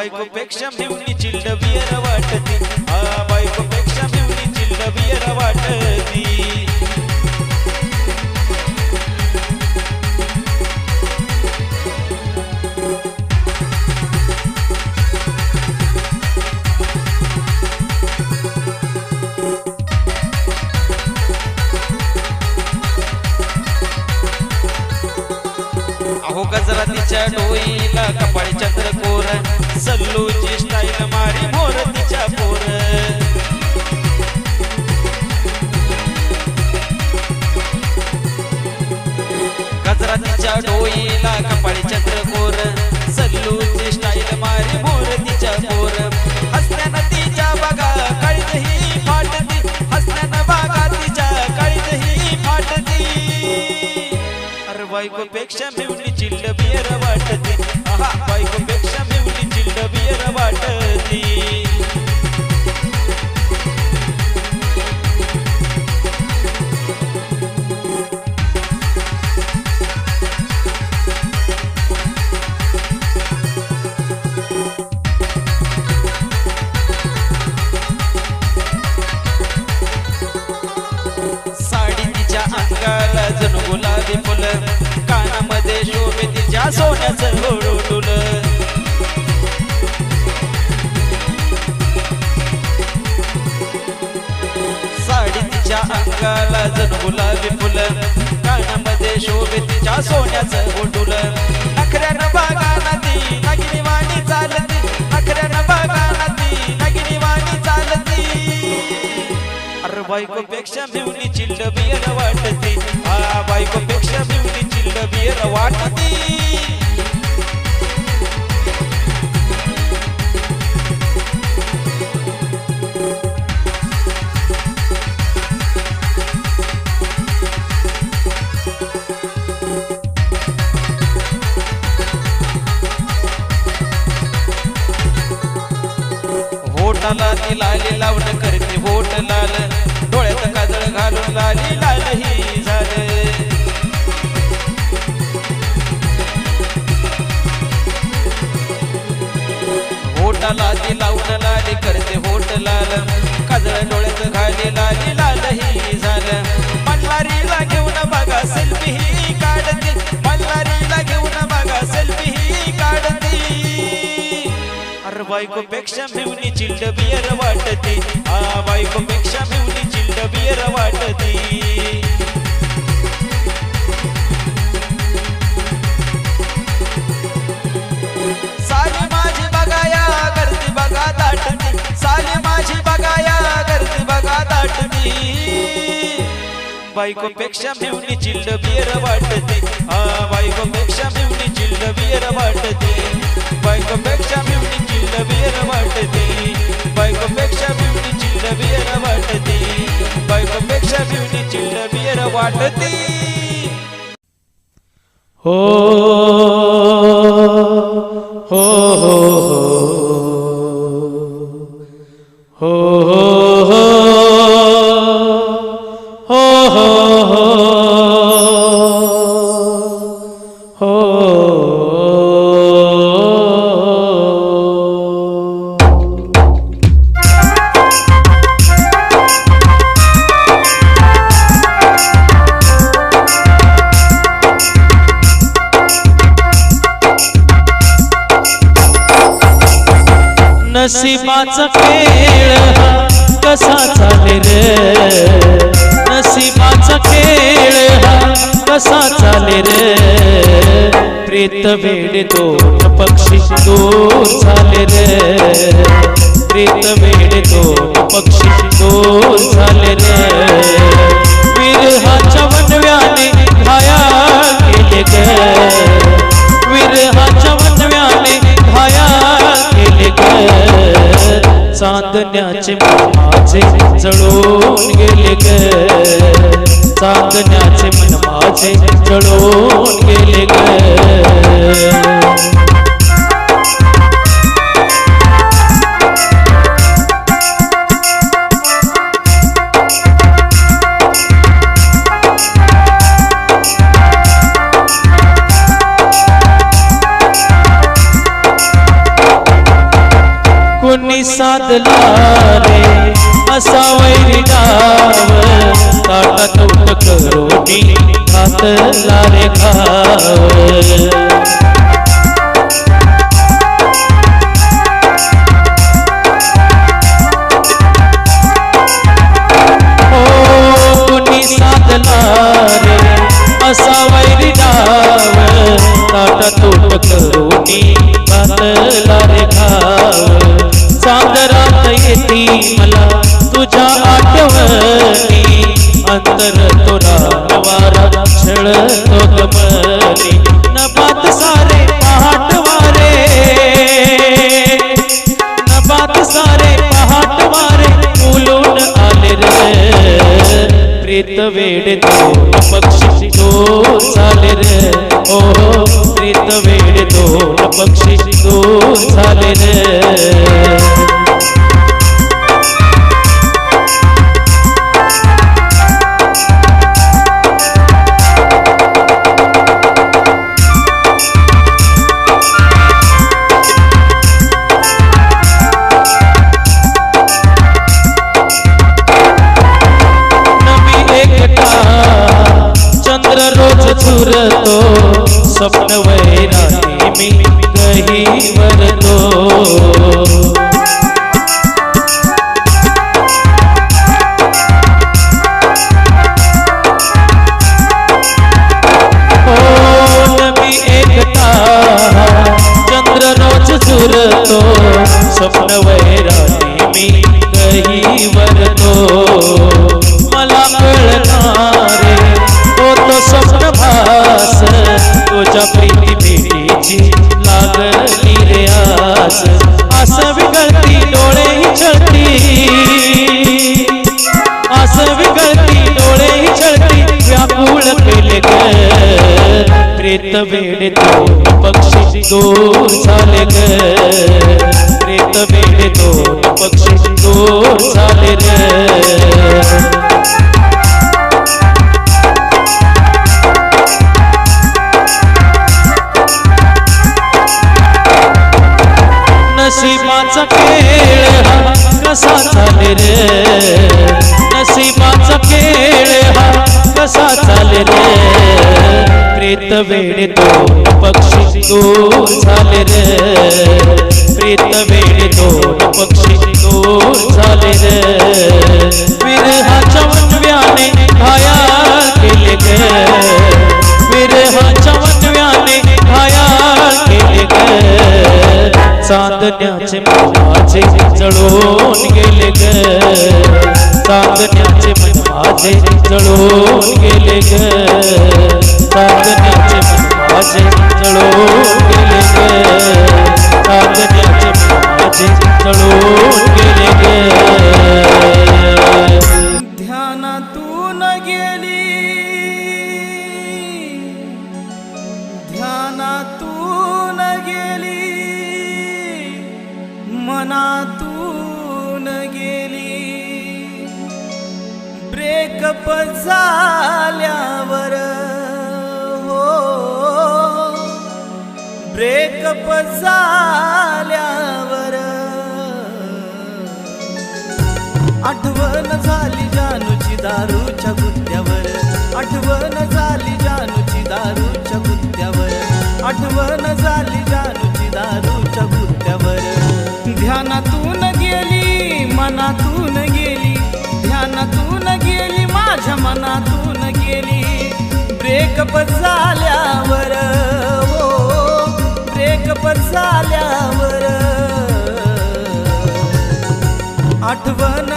बायको पेक्षा मेवणी chilled beer वाटती. हा बायकोपेक्षा मेवणी चिल्ड बियर वाटती. डोईला कपाळी चंद्रकोर सल्लूची स्टाईल मारी मोर तिच्या पोर हसण्यानं तिच्या बघा काळीत ही फाटती हसण्यानं बघा तिच्या काळीत ही फाटती. अरे बायकोपेक्षा मेवणी चिल्ल बियर वाटते. आहा बायकोपेक्षा मेवणी चिल्ल बियर वाटती. रागाला जणू गुलाबी फुलं. कानामध्ये शोभितीच्या सोन्याचं ओटुल नखऱ्यानं बागा नदी नागिनी वाणी चालती. नखऱ्यानं बागा नदी नागिनी वाणी चालती. अरे बायको पेक्षा भिवणी चिल्ड बियर वाटती. हा बायको पेक्षा भिवणी चिल्ड बियर वाटती. लाल काजळ डोळ्यात घाली लाली लाल ही झालं. मल्हारीला घेऊन बघा सेल्फी ही काढते. मल्हारीला घेऊन बघा सेल्फी ही काढते. अरे बायकोपेक्षा मिवणी चिल्ड बियर वाटते. हा बायकोपेक्षा मिवणी चिल्ड बियर वाटती. बायको पेक्षा मेवणी चिल्ल बियर वाटते आ बायको पेक्षा मेवणी चिल्ल बियर वाटते बायको पेक्षा मेवणी चिल्ल बियर वाटते बायको पेक्षा मेवणी चिल्ल बियर वाटते बायको पेक्षा मेवणी चिल्ल बियर वाटते हो हो हो नशिबाचा खेळ कसा चालेल? नशिबाचा खेळ कसा चालेल? प्रेत वेळ दोन पक्षी दोन झालेल प्रेत वेळ दोन पक्षी दोन झालेल चांदण्याचे माझे जळून गेले ग. चांदण्याचे मन माझे जळून गेले ग. ಸುಂದರ भेटीची लागली रे आस. असं विगळती डोळे छळती असं विगळती डोळे छळती व्याकुळ केले ग. प्रेत वेड तो पक्षी दूर झाले ग. प्रेत वेड तो पक्षी दूर झाले रे प्रेत वेड दोन पक्षी दूर झाले रे. प्रेत वेड दोन पक्षी दूर झाले रे. विरहाच्या मनव्याने घाया केले ग. विरहाच्या मनव्याने घाया केले ग. चांदण्याचे माझे जळून गेले ग. चांदण्याचे माझे जळून गेले ग. चांदण्या मन माझे जळून गेले ग चांदण्याचे मन माझे जळून गेले आठवण झाली जानूची दारूच्या गुत्त्यावर ध्यानातून गेली मनातून गेली. ध्यानातून गेली माझ्या मनातून गेली. ब्रेकअप झाल्यावर हो ब्रेकअप झाल्यावर. आठवण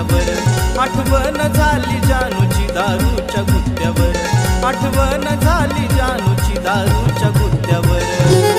गुत्त्यावर आठवण झाली जानूची दारूच्या गुत्त्यावर आठवण झाली जानूची दारूच्या गुत्त्यावर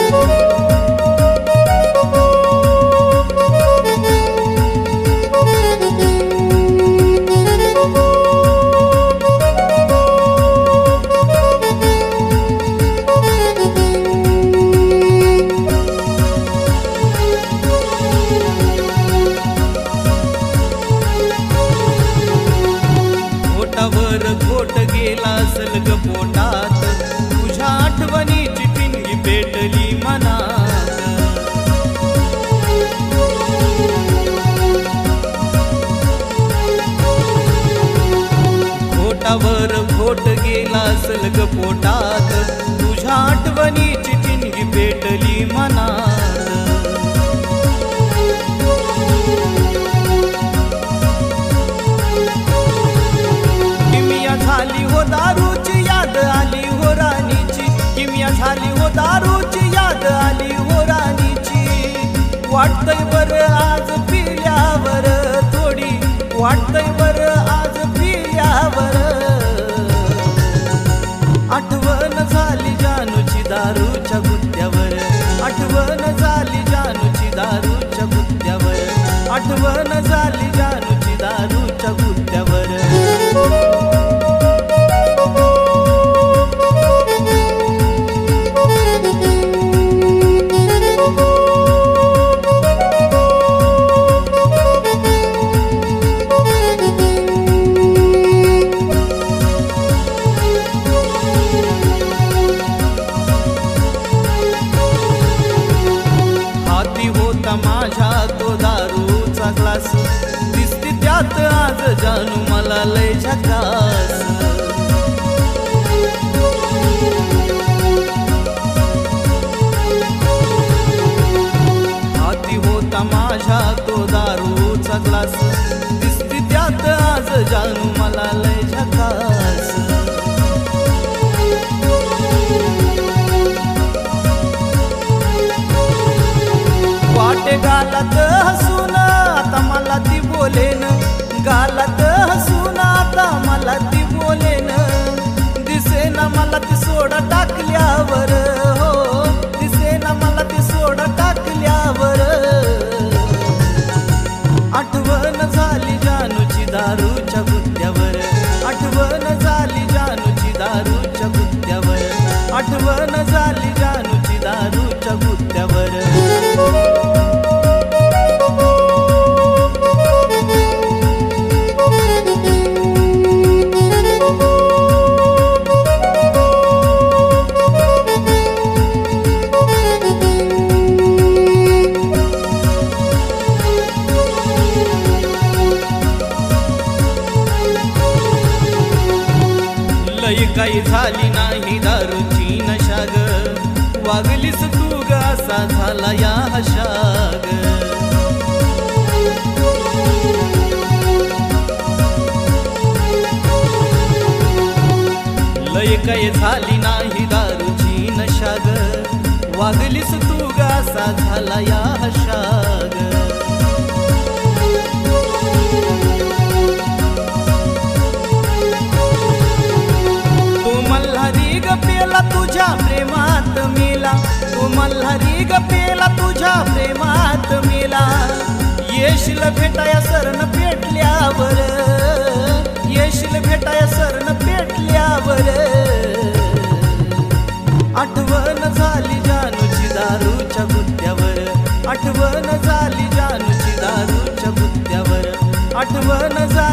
पोटावर खोट गेला सलग पोटात. तुझ्या आठवणीची चिंगी पेटली मनात. किमिया झाली हो दारूची याद आली हो राणीची. किमिया झाली हो दारूची याद आली हो राणीची. वाटतय बर गुत्त्यावर दिसती त्यात आज जानू मला. ग झाला या हशाग. तू मल्हारी ग पेला तुझ्या प्रेमात मेला. तू मल्हारी ग पेला तुझ्या प्रेमात मेला. येशील भेटाया सरण पेटल्यावर. येशील भेटाया सरण पेटल्यावर. आठव आठवण झाली जानूची दारूच्या गुत्त्यावर आठवण झाली